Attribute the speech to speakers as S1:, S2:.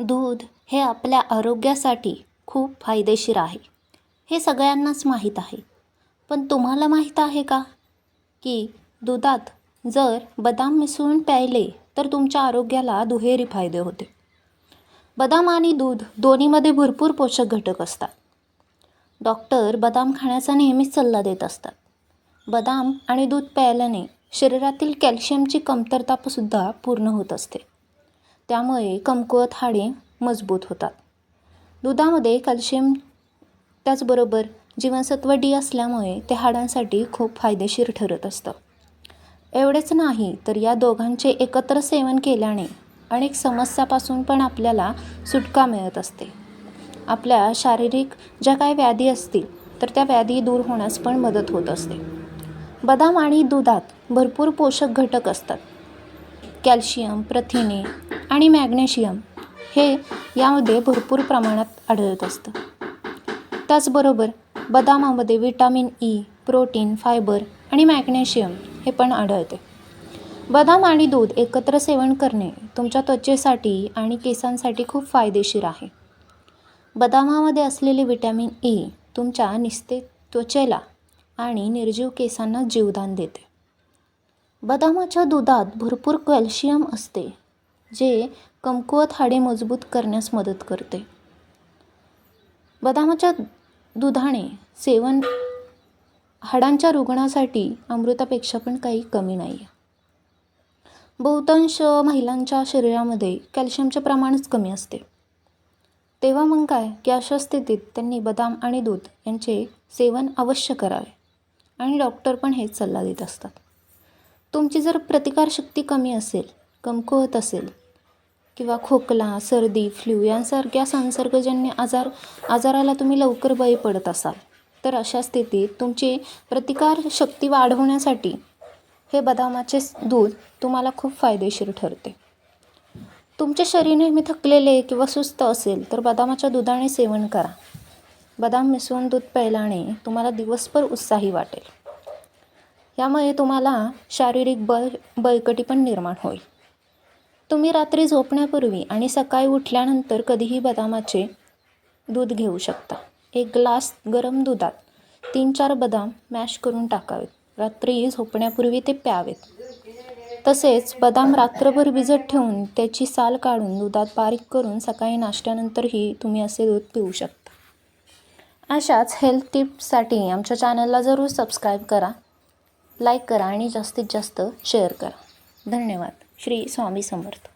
S1: दूध हे आपल्या आरोग्यासाठी खूप फायदेशीर आहे. हे सगळ्यांनाच माहीत आहे. पण तुम्हाला माहीत आहे का? की दुधात जर बदाम मिसळून प्यायले तर तुमच्या आरोग्याला दुहेरी फायदे होते. बदाम आणि दूध दोन्हीमध्ये भरपूर पोषक घटक असतात. डॉक्टर बदाम खाण्याचा नेहमीच सल्ला देत असतात. बदाम आणि दूध प्यायल्याने शरीरातील कॅल्शियमची कमतरतासुद्धा पूर्ण होत असते. त्यामुळे कमकुवत हाडे मजबूत होतात. दुधामध्ये कॅल्शियम त्याचबरोबर जीवनसत्व डी असल्यामुळे ते हाडांसाठी खूप फायदेशीर ठरत असतं. एवढेच नाही तर या दोघांचे एकत्र सेवन केल्याने अनेक समस्यापासून पण आपल्याला सुटका मिळत असते. आपल्या शारीरिक ज्या काही व्याधी असतील तर त्या व्याधी दूर होण्यास पण मदत होत असते. बदाम आणि दुधात भरपूर पोषक घटक असतात. कॅल्शियम प्रथिने आणि मॅग्नेशियम हे यामध्ये भरपूर प्रमाणात आढळत असतं. त्याचबरोबर बदामामध्ये vitamin E e, protein fibre आणि मॅग्नेशियम हे पण आढळते. बदाम आणि दूध एकत्र सेवन करणे तुमच्या त्वचेसाठी आणि केसांसाठी खूप फायदेशीर आहे. बदामामध्ये असलेले विटॅमिन ई e तुमच्या निस्ते त्वचेला आणि निर्जीव केसांना जीवदान देते. बदामाच्या दुधात भरपूर कॅल्शियम असते जे कमकुवत हाडे मजबूत करण्यास मदत करते. बदामाच्या दुधाने सेवन हाडांच्या रुग्णासाठी अमृतापेक्षा पण काही कमी नाही आहे बहुतांश महिलांच्या शरीरामध्ये कॅल्शियमचे प्रमाणच कमी असते. तेव्हा मग काय? की अशा स्थितीत त्यांनी बदाम आणि दूध यांचे सेवन अवश्य करावे. आणि डॉक्टर पण हेच सल्ला देत असतात. तुमची जर प्रतिकारशक्ती कमी असेल कमकुवत असेल किंवा खोकला सर्दी फ्ल्यू यांसारख्या संसर्गजन्य आजार आजाराला तुम्ही लवकर बळी पडत असाल तर अशा स्थितीत तुमची प्रतिकारशक्ती वाढवण्यासाठी हे बदामाचे दूध तुम्हाला खूप फायदेशीर ठरते. तुमचे शरीर नेहमी थकलेले किंवा सुस्त असेल तर बदामाच्या दुधाने सेवन करा. बदाम मिसळून दूध प्यायल्याने तुम्हाला दिवसभर उत्साही वाटेल. त्यामुळे तुम्हाला शारीरिक बळ बळकटी पण निर्माण होईल. तुम्ही रात्री झोपण्यापूर्वी आणि सकाळी उठल्यानंतर कधीही बदामाचे दूध घेऊ शकता. एक ग्लास गरम दुधात तीन चार बदाम मॅश करून टाकावेत. रात्री झोपण्यापूर्वी ते प्यावेत. तसेच बदाम रात्रभर भिजत ठेवून त्याची साल काढून दुधात बारीक करून सकाळी नाश्त्यानंतरही तुम्ही असे दूध पिऊ शकता. अशाच हेल्थ टिप्ससाठी आमच्या चॅनलला जरूर सबस्क्राईब करा. लाईक करा आणि जास्तीत जास्त शेअर करा. धन्यवाद. श्री स्वामी समर्थ.